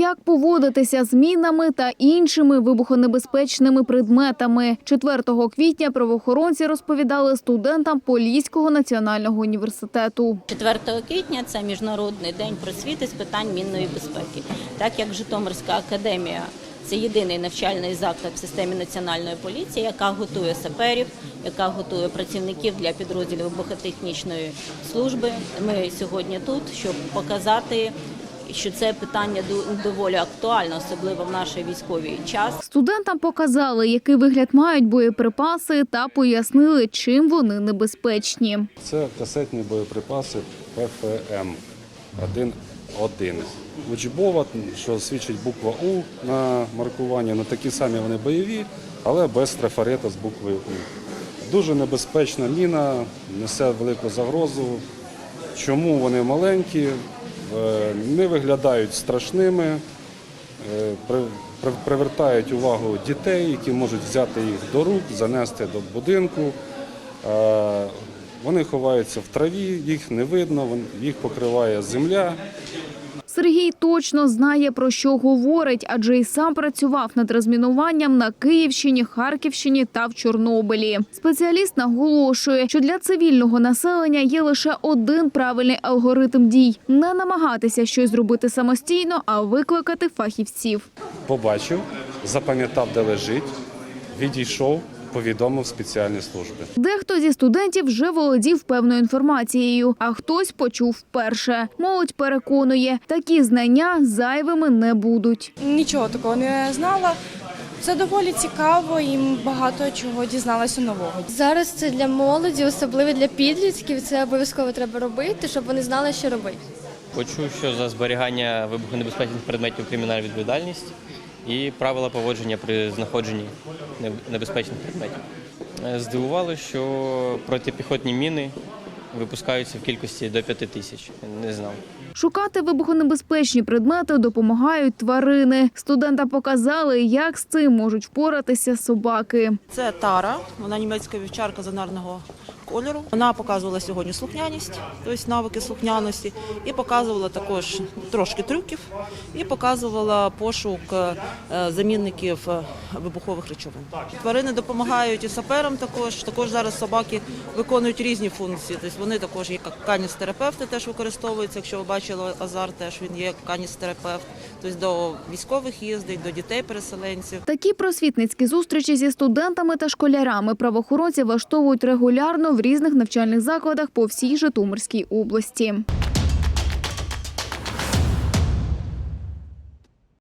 Як поводитися з мінами та іншими вибухонебезпечними предметами? 4 квітня правоохоронці розповідали студентам Поліського національного університету. 4 квітня це міжнародний день просвіти з питань мінної безпеки. Так як Житомирська академія це єдиний навчальний заклад в системі національної поліції, яка готує саперів, яка готує працівників для підрозділів вибухотехнічної служби. Ми сьогодні тут, щоб показати. Що це питання доволі актуальне, особливо в наш військовий час. Студентам показали, який вигляд мають боєприпаси, та пояснили, чим вони небезпечні. Це касетні боєприпаси ПФМ 1.1. Учбова, що свідчить буква У на маркуванні, ну такі самі вони бойові, але без трафарета з буквою У. Дуже небезпечна міна, несе велику загрозу. Чому вони маленькі, не виглядають страшними, е, при- при- привертають увагу дітей, які можуть взяти їх до рук, занести до будинку. Е, Вони ховаються в траві, їх не видно, їх покриває земля. Сергій точно знає про що говорить, адже й сам працював над розмінуванням на Київщині, Харківщині та в Чорнобилі. Спеціаліст наголошує, що для цивільного населення є лише один правильний алгоритм дій: не намагатися щось зробити самостійно, а викликати фахівців. Побачив, запам'ятав, де лежить, відійшов, повідомив спеціальні служби. Дехто зі студентів вже володів певною інформацією, а хтось почув вперше. Молодь переконує, такі знання зайвими не будуть. Нічого такого не знала. Це доволі цікаво і багато чого дізналася нового. Зараз це для молоді, особливо для підлітків. Це обов'язково треба робити, щоб вони знали, що робити. Почув, що за зберігання вибухонебезпечних предметів кримінальна відповідальність і правила поводження при знаходженні небезпечних предметів. Е, Здивувало, що протипіхотні міни випускаються в кількості до 5 тисяч. Не знав. Шукати вибухонебезпечні предмети допомагають тварини. Студентам показали, як з цим можуть впоратися собаки. Це Тара, вона німецька вівчарка зонарного кольору. Вона показувала сьогодні слухняність, тобто навики слухняності, і показувала також трошки трюків, і показувала пошук е, замінників е, вибухових речовин. Тварини допомагають і саперам також. Також зараз собаки виконують різні функції. Тобто вони також є каністерапевти, теж використовуються. Якщо ви бачили Азар, теж він є каністерапевт. Тобто до військових їздить, до дітей-переселенців. Такі просвітницькі зустрічі зі студентами та школярами правоохоронці влаштовують регулярно в різних навчальних закладах по всій Житомирській області.